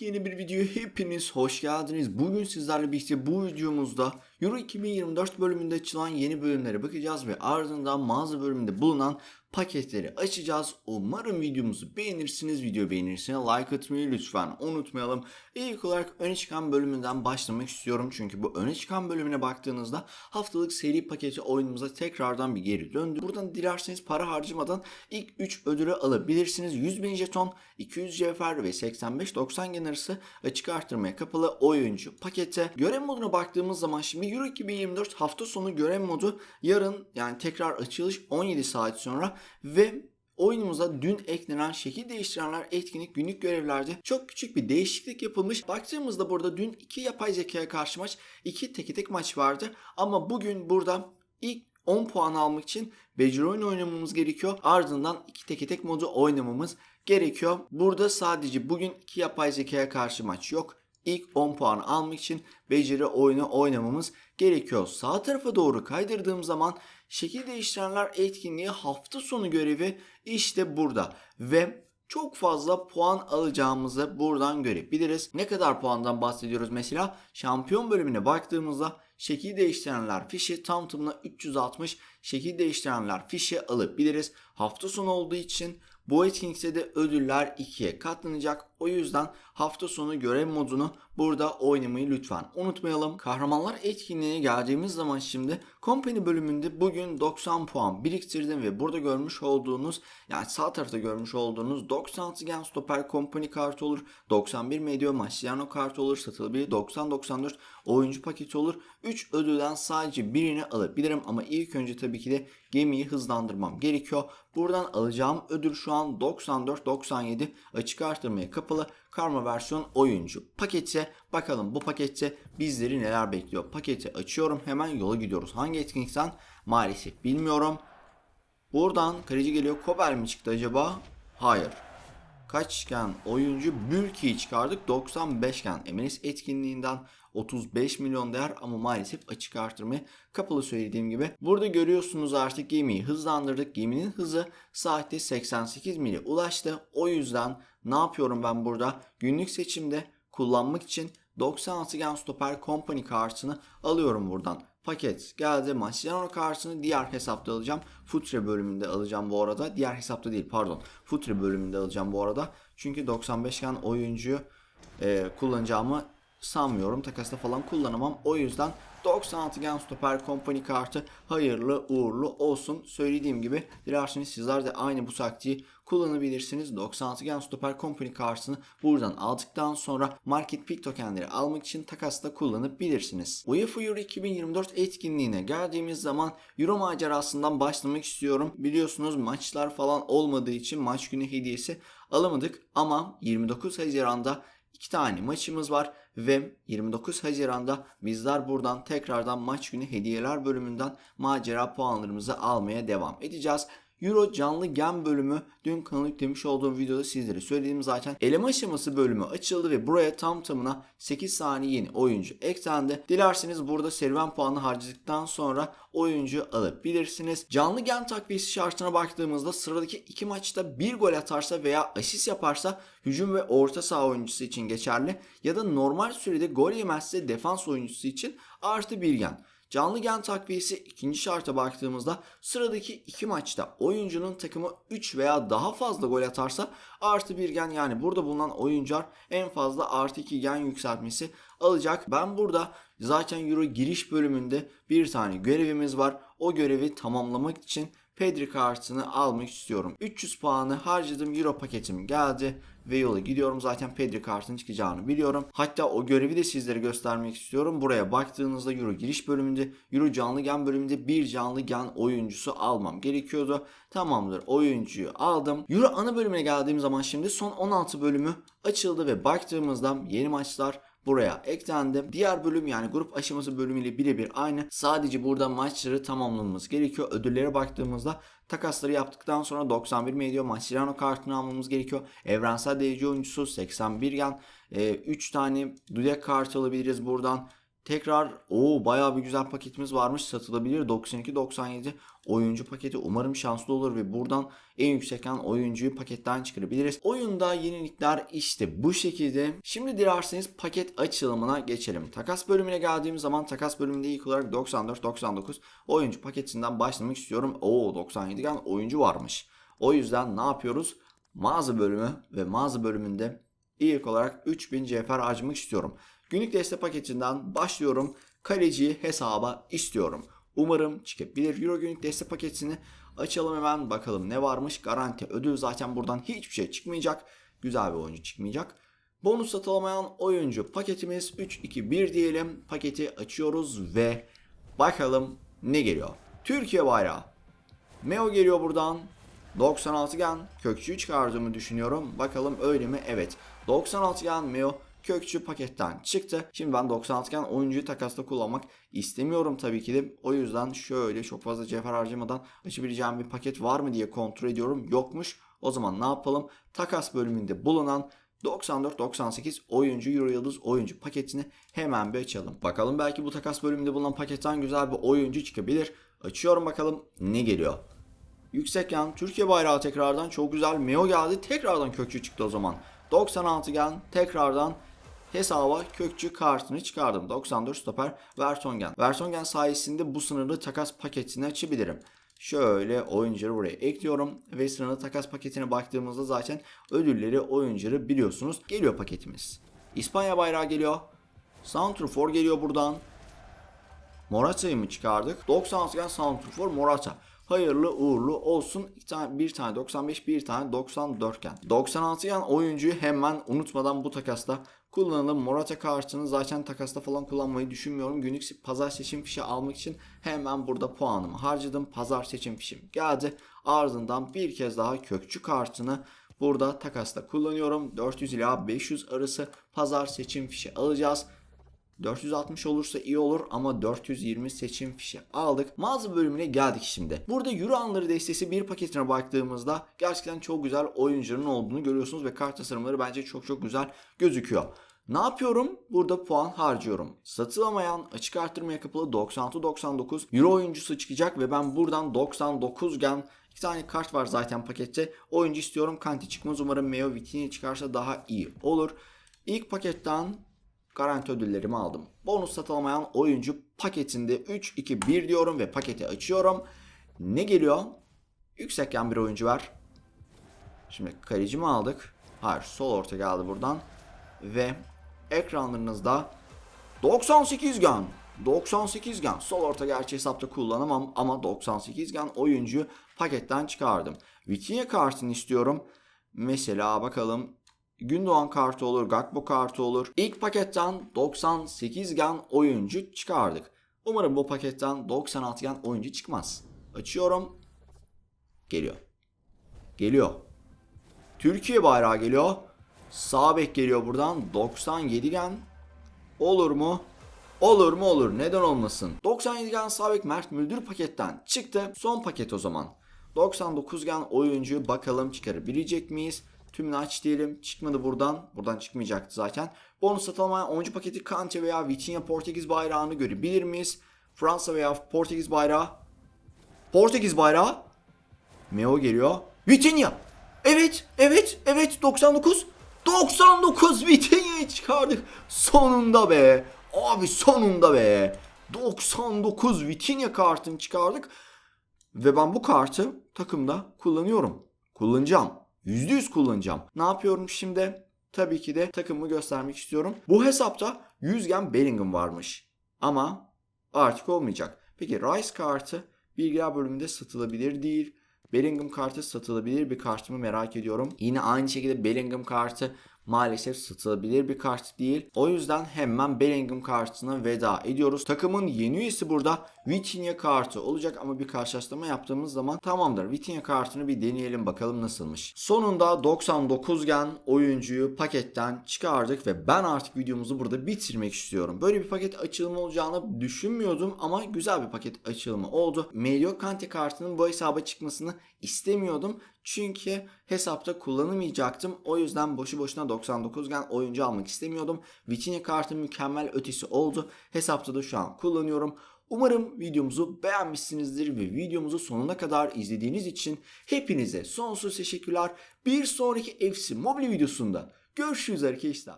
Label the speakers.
Speaker 1: Yepyeni bir videoya hepiniz hoş geldiniz. Bugün sizlerle birlikte bu videomuzda Euro 2024 bölümünde açılan yeni bölümlere bakacağız ve ardından mağaza bölümünde bulunan paketleri açacağız. Umarım videomuzu beğenirsiniz. Video beğenirseniz like atmayı lütfen unutmayalım. İlk olarak öne çıkan bölümünden başlamak istiyorum. Çünkü bu öne çıkan bölümüne baktığınızda haftalık seri paketi oyunumuza tekrardan bir geri döndü. Buradan dilerseniz para harcamadan ilk 3 ödülü alabilirsiniz. 100 bin jeton, 200 cevher ve 85-90 gen arası açık artırmaya kapalı oyuncu paketi. Görev moduna baktığımız zaman şimdi Euro 2024 hafta sonu görev modu yarın yani tekrar açılış 17 saat sonra ve oyunumuza dün eklenen şekil değiştirenler etkinlik günlük görevlerde çok küçük bir değişiklik yapılmış. Baktığımızda burada dün iki yapay zekaya karşı maç, iki teke tek maç vardı. Ama bugün burada ilk 10 puan almak için beceri oyun oynamamız gerekiyor. Ardından iki teke tek modu oynamamız gerekiyor. Burada sadece bugün iki yapay zekaya karşı maç yok. İlk 10 puan almak için beceri oyunu oynamamız gerekiyor. Sağ tarafa doğru kaydırdığım zaman şekil değiştirenler etkinliği hafta sonu görevi işte burada ve çok fazla puan alacağımızı buradan görebiliriz. Ne kadar puandan bahsediyoruz mesela? Şampiyon bölümüne baktığımızda şekil değiştirenler fişi tam tamına 360 şekil değiştirenler fişi alabiliriz. Hafta sonu olduğu için bu etkinlikte de ödüller 2'ye katlanacak. O yüzden hafta sonu görev modunu burada oynamayı lütfen unutmayalım. Kahramanlar etkinliğine geldiğimiz zaman şimdi Company bölümünde bugün 90 puan biriktirdim ve burada görmüş olduğunuz yani sağ tarafta görmüş olduğunuz 96 Gen Stopper Company kartı olur. 91 Medio Mascherano kartı olur. Satılabilir 90-94 oyuncu paketi olur. 3 ödülden sadece birini alabilirim ama ilk önce tabii ki de gemiyi hızlandırmam gerekiyor. Buradan alacağım ödül şu an 94-97 açık artırmaya kapalı karma versiyon oyuncu paketi. Bakalım bu pakette bizleri neler bekliyor. Paketi açıyorum hemen yola gidiyoruz. Hangi etkinlikten maalesef bilmiyorum. Buradan kaleci geliyor. Kobel mi çıktı acaba? Hayır. Kaçken oyuncu Bülki'yi çıkardık. 95 iken MLS etkinliğinden 35 milyon değer ama maalesef açık artırmaya kapalı söylediğim gibi. Burada görüyorsunuz artık gemiyi hızlandırdık. Geminin hızı saatte 88 mile ulaştı. O yüzden ne yapıyorum ben burada? Günlük seçimde kullanmak için 96 gen stoper company kartını alıyorum buradan. Paket geldi. Mascherano kartını diğer hesapta alacağım. Futre bölümünde alacağım bu arada. Diğer hesapta değil pardon. Futre bölümünde alacağım bu arada. Çünkü 95 gen oyuncuyu e, kullanacağımı sanmıyorum. Takasta falan kullanamam. O yüzden 96 Gen Stoper Company kartı hayırlı uğurlu olsun. Söylediğim gibi dilerseniz sizler de aynı bu taktiği kullanabilirsiniz. 96 Gen Stoper Company kartını buradan aldıktan sonra Market Peak tokenleri almak için takasta kullanabilirsiniz. UEFA Euro 2024 etkinliğine geldiğimiz zaman Euro macerasından başlamak istiyorum. Biliyorsunuz maçlar falan olmadığı için maç günü hediyesi alamadık ama 29 Haziran'da iki tane maçımız var ve 29 Haziran'da bizler buradan tekrardan maç günü hediyeler bölümünden macera puanlarımızı almaya devam edeceğiz. Euro canlı gen bölümü dün kanalı yüklemiş olduğum videoda sizlere söyledim zaten. Eleme aşaması bölümü açıldı ve buraya tam tamına 8 saniye yeni oyuncu eklendi. Dilerseniz burada serüven puanı harcadıktan sonra oyuncu alabilirsiniz. Canlı gen takviyesi şartına baktığımızda sıradaki iki maçta bir gol atarsa veya asist yaparsa hücum ve orta saha oyuncusu için geçerli ya da normal sürede gol yemezse defans oyuncusu için artı bir gen. Canlı gen takviyesi ikinci şarta baktığımızda sıradaki iki maçta oyuncunun takımı 3 veya daha fazla gol atarsa artı bir gen yani burada bulunan oyuncular en fazla artı 2 gen yükseltmesi alacak. Ben burada zaten Euro giriş bölümünde bir tane görevimiz var. O görevi tamamlamak için Pedri kartını almak istiyorum. 300 puanı harcadım. Euro paketim geldi ve yola gidiyorum. Zaten Pedri kartının çıkacağını biliyorum. Hatta o görevi de sizlere göstermek istiyorum. Buraya baktığınızda Euro giriş bölümünde, Euro canlı gen bölümünde bir canlı gen oyuncusu almam gerekiyordu. Tamamdır oyuncuyu aldım. Euro ana bölümüne geldiğim zaman şimdi son 16 bölümü açıldı ve baktığımızda yeni maçlar buraya eklendi. Diğer bölüm yani grup aşaması bölümüyle birebir aynı. Sadece burada maçları tamamlamamız gerekiyor. Ödüllere baktığımızda takasları yaptıktan sonra 91 Medio Mascherano kartını almamız gerekiyor. Evrensel derece oyuncusu 81 yan. 3 tane Dudek kartı alabiliriz buradan. Tekrar o bayağı bir güzel paketimiz varmış. Satılabilir 92-97 oyuncu paketi. Umarım şanslı olur ve buradan en yüksekten oyuncuyu paketten çıkarabiliriz. Oyunda yenilikler işte bu şekilde. Şimdi dilerseniz paket açılımına geçelim. Takas bölümüne geldiğimiz zaman takas bölümünde ilk olarak 94-99 oyuncu paketinden başlamak istiyorum. Oo 97 gen oyuncu varmış. O yüzden ne yapıyoruz? Mağaza bölümü ve mağaza bölümünde ilk olarak 3000 cevher harcamak istiyorum. Günlük destek paketinden başlıyorum. Kaleciyi hesaba istiyorum. Umarım çıkabilir. Euro günlük destek paketini açalım hemen bakalım ne varmış. Garanti ödül zaten buradan hiçbir şey çıkmayacak. Güzel bir oyuncu çıkmayacak. Bonus satılamayan oyuncu paketimiz 3-2-1 diyelim. Paketi açıyoruz ve bakalım ne geliyor. Türkiye bayrağı. Meo geliyor buradan. 96 gen kökçüyü çıkardığımı düşünüyorum. Bakalım öyle mi? Evet. 96 gen Meo kökçü paketten çıktı. Şimdi ben 96 gen oyuncuyu takasta kullanmak istemiyorum tabii ki de. O yüzden şöyle çok fazla cevher harcamadan açabileceğim bir paket var mı diye kontrol ediyorum. Yokmuş. O zaman ne yapalım? Takas bölümünde bulunan 94-98 oyuncu Euro Yıldız oyuncu paketini hemen bir açalım. Bakalım belki bu takas bölümünde bulunan paketten güzel bir oyuncu çıkabilir. Açıyorum bakalım ne geliyor. Yüksek yan Türkiye bayrağı tekrardan çok güzel. Meo geldi. Tekrardan kökçü çıktı o zaman. 96 gen tekrardan hesaba kökçü kartını çıkardım. 94 stoper Vertonghen. Vertonghen sayesinde bu sınırlı takas paketini açabilirim. Şöyle oyuncuları buraya ekliyorum ve sınırlı takas paketine baktığımızda zaten ödülleri oyuncuları biliyorsunuz. Geliyor paketimiz. İspanya bayrağı geliyor. Santrfor geliyor buradan. Morata'yı mı çıkardık? 96 gen Santrfor Morata. Hayırlı uğurlu olsun. İki tane, bir tane 95, bir tane 94 gen. 96 gen oyuncuyu hemen unutmadan bu takasta kullanalım. Morata kartını zaten takasta falan kullanmayı düşünmüyorum. Günlük pazar seçim fişi almak için hemen burada puanımı harcadım. Pazar seçim fişim geldi. Ardından bir kez daha kökçü kartını burada takasta kullanıyorum. 400 ila 500 arası pazar seçim fişi alacağız. 460 olursa iyi olur ama 420 seçim fişi aldık. Mağaza bölümüne geldik şimdi. Burada Euro anları destesi bir paketine baktığımızda gerçekten çok güzel oyuncuların olduğunu görüyorsunuz ve kart tasarımları bence çok çok güzel gözüküyor. Ne yapıyorum? Burada puan harcıyorum. Satılamayan açık arttırmaya kapalı 96-99 Euro oyuncusu çıkacak ve ben buradan 99 gen iki tane kart var zaten pakette. Oyuncu istiyorum. Kanti çıkmaz. Umarım Meo Vitini çıkarsa daha iyi olur. İlk paketten garanti ödüllerimi aldım. Bonus satılamayan oyuncu paketinde 3-2-1 diyorum ve paketi açıyorum. Ne geliyor? Yüksekken bir oyuncu var. Şimdi kaleci aldık? Hayır sol orta geldi buradan. Ve ekranlarınızda 98 gen. 98 gen. Sol orta gerçi hesapta kullanamam ama 98 gen oyuncu paketten çıkardım. Vitinha kartını istiyorum. Mesela bakalım Gündoğan kartı olur, Gakpo kartı olur. İlk paketten 98 gen oyuncu çıkardık. Umarım bu paketten 96 gen oyuncu çıkmaz. Açıyorum. Geliyor. Geliyor. Türkiye bayrağı geliyor. Sağ bek geliyor buradan. 97 gen. Olur mu? Olur mu olur. Neden olmasın? 97 gen sağ bek Mert Müldür paketten çıktı. Son paket o zaman. 99 gen oyuncu bakalım çıkarabilecek miyiz? Tümünü aç diyelim. Çıkmadı buradan. Buradan çıkmayacaktı zaten. Bonus satılmayan oyuncu paketi Kante veya Vitinha Portekiz bayrağını görebilir miyiz? Fransa veya Portekiz bayrağı. Portekiz bayrağı. Meo geliyor. Vitinha. Evet, evet, evet 99. 99 Vitinha'yı çıkardık. Sonunda be. Abi sonunda be. 99 Vitinha kartını çıkardık. Ve ben bu kartı takımda kullanıyorum. Kullanacağım. %100 kullanacağım. Ne yapıyorum şimdi? Tabii ki de takımımı göstermek istiyorum. Bu hesapta 100 gen Bellingham varmış. Ama artık olmayacak. Peki Rice kartı bilgiler bölümünde satılabilir değil. Bellingham kartı satılabilir bir kartımı merak ediyorum. Yine aynı şekilde Bellingham kartı maalesef satılabilir bir kart değil. O yüzden hemen Bellingham kartına veda ediyoruz. Takımın yeni üyesi burada Vitinha kartı olacak ama bir karşılaştırma yaptığımız zaman tamamdır. Vitinha kartını bir deneyelim bakalım nasılmış. Sonunda 99 gen oyuncuyu paketten çıkardık ve ben artık videomuzu burada bitirmek istiyorum. Böyle bir paket açılımı olacağını düşünmüyordum ama güzel bir paket açılımı oldu. Melio Kante kartının bu hesaba çıkmasını istemiyordum. Çünkü hesapta kullanamayacaktım. O yüzden boşu boşuna 99 gen oyuncu almak istemiyordum. Vitinha kartı mükemmel ötesi oldu. Hesapta da şu an kullanıyorum. Umarım videomuzu beğenmişsinizdir ve videomuzu sonuna kadar izlediğiniz için hepinize sonsuz teşekkürler. Bir sonraki FC Mobile videosunda görüşürüz arkadaşlar.